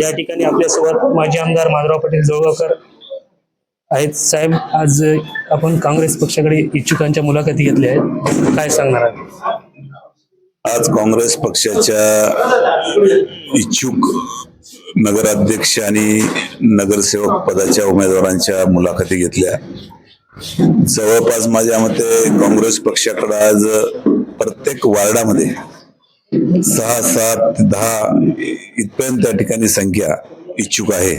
या ठिकाणी आपल्यासोबत माजी आमदार माधवराव पाटील जळगावकर आहेत. साहेब आज आपण काँग्रेस पक्षाकडे इच्छुकांच्या मुलाखती घेतल्या आहेत. काय सांगणार आहात? आज काँग्रेस पक्षाच्या इच्छुक नगराध्यक्ष आणि नगरसेवक पदाच्या उमेदवारांच्या मुलाखती घेतल्या. जवळपास माझ्या मते काँग्रेस पक्षाकडे आज प्रत्येक वार्डामध्ये सहा सात दहा इथपर्यंत त्या ठिकाणी संख्या इच्छुक आहे.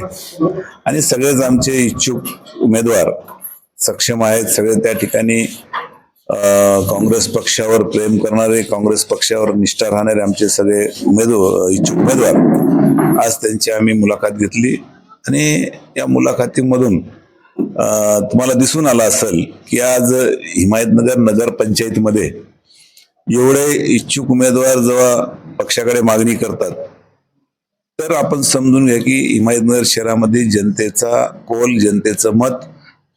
आणि सगळेच आमचे इच्छुक उमेदवार सक्षम आहेत. सगळे त्या ठिकाणी काँग्रेस पक्षावर प्रेम करणारे काँग्रेस पक्षावर निष्ठा राहणारे आमचे सगळे उमेदवार इच्छुक उमेदवार आज त्यांची आम्ही मुलाखत घेतली. आणि या मुलाखतीमधून तुम्हाला दिसून आलं असेल की आज हिमायतनगर नगरपंचायतीमध्ये एवढे इच्छुक उमेदवार जेव्हा पक्षाकडे मागणी करतात तर आपण समजून घ्या की हिमायतनगर शहरामध्ये जनतेचा कोल जनतेचं मत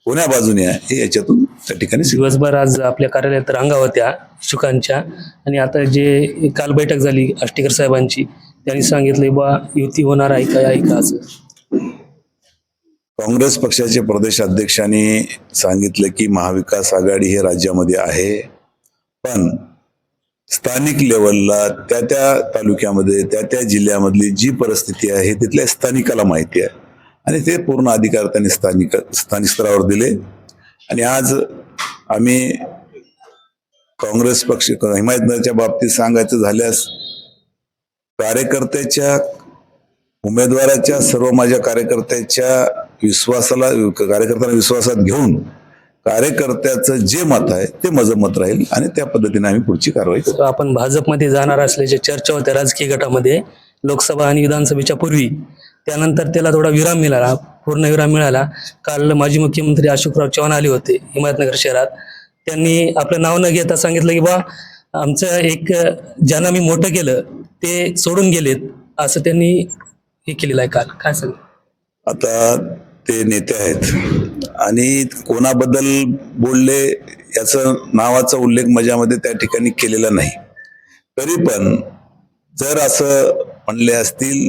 कोण्या बाजूने आहे हे याच्यातून त्या ठिकाणी दिवसभर आज आपल्या कार्यालयात रांगा होत्या इच्छुकांच्या. आणि आता जे काल बैठक झाली आष्टीकर साहेबांची त्यांनी सांगितले बा युती होणार आहे का आहे का असं? काँग्रेस पक्षाचे प्रदेश अध्यक्षांनी सांगितलं की महाविकास आघाडी हे राज्यामध्ये आहे. पण स्थानिक लेवलला त्या त्या तालुक्यामध्ये त्या त्या जिल्ह्यामधली जी परिस्थिती आहे तिथल्या स्थानिकाला माहिती आहे. आणि ते पूर्ण अधिकार त्यांनी स्थानिक स्थानिक स्तरावर दिले. आणि आज आम्ही काँग्रेस पक्ष हिमायतनगरच्या बाबतीत सांगायचं झाल्यास कार्यकर्त्याच्या उमेदवाराच्या सर्व माझ्या कार्यकर्त्याच्या विश्वासाला कार्यकर्त्यांना विश्वासात घेऊन कार्यकर्त्याचं जे मत आहे ते माझं मत राहील आणि त्या पद्धतीने आम्ही पुढची कारवाई करू. आपण भाजपमध्ये जाणार असल्याच्या चर्चा होत्या राजकीय गटामध्ये लोकसभा आणि विधानसभेच्या पूर्वी. त्यानंतर त्याला थोडा विराम मिळाला पूर्ण विराम मिळाला. काल माजी मुख्यमंत्री अशोकराव चव्हाण आले होते हिमायतनगर शहरात. त्यांनी आपलं नाव न घेता सांगितलं की बा आमचं एक ज्यांना मी मोठं केलं ते सोडून गेलेत. असं त्यांनी हे केलेलं आहे काल. काय सांग? आता ते नेते आहेत. आणि कोणाबद्दल बोलले याचं नावाचा उल्लेख माझ्यामध्ये त्या ठिकाणी केलेला नाही. तरी पण जर असं म्हणले असतील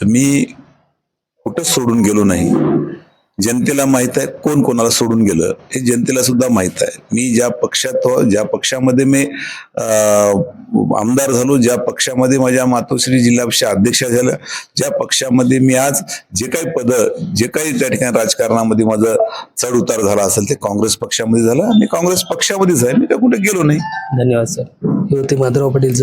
तर मी कुठंच सोडून गेलो नाही. जनतेला माहीत आहे कोण कोणाला सोडून गेलं हे जनतेला सुद्धा माहीत आहे. मी ज्या पक्षात हो ज्या पक्षामध्ये मी आमदार झालो ज्या पक्षामध्ये माझ्या मातोश्री जिल्हा अध्यक्ष झाल्या ज्या पक्षामध्ये मी आज जे काही पद जे काही त्या ठिकाणी राजकारणामध्ये माझं चढ उतार झाला असेल ते काँग्रेस पक्षामध्ये झालं मी काँग्रेस पक्षामध्येच आहे. मी काय कुठे गेलो नाही. धन्यवाद सर. हे होते माधवराव पाटील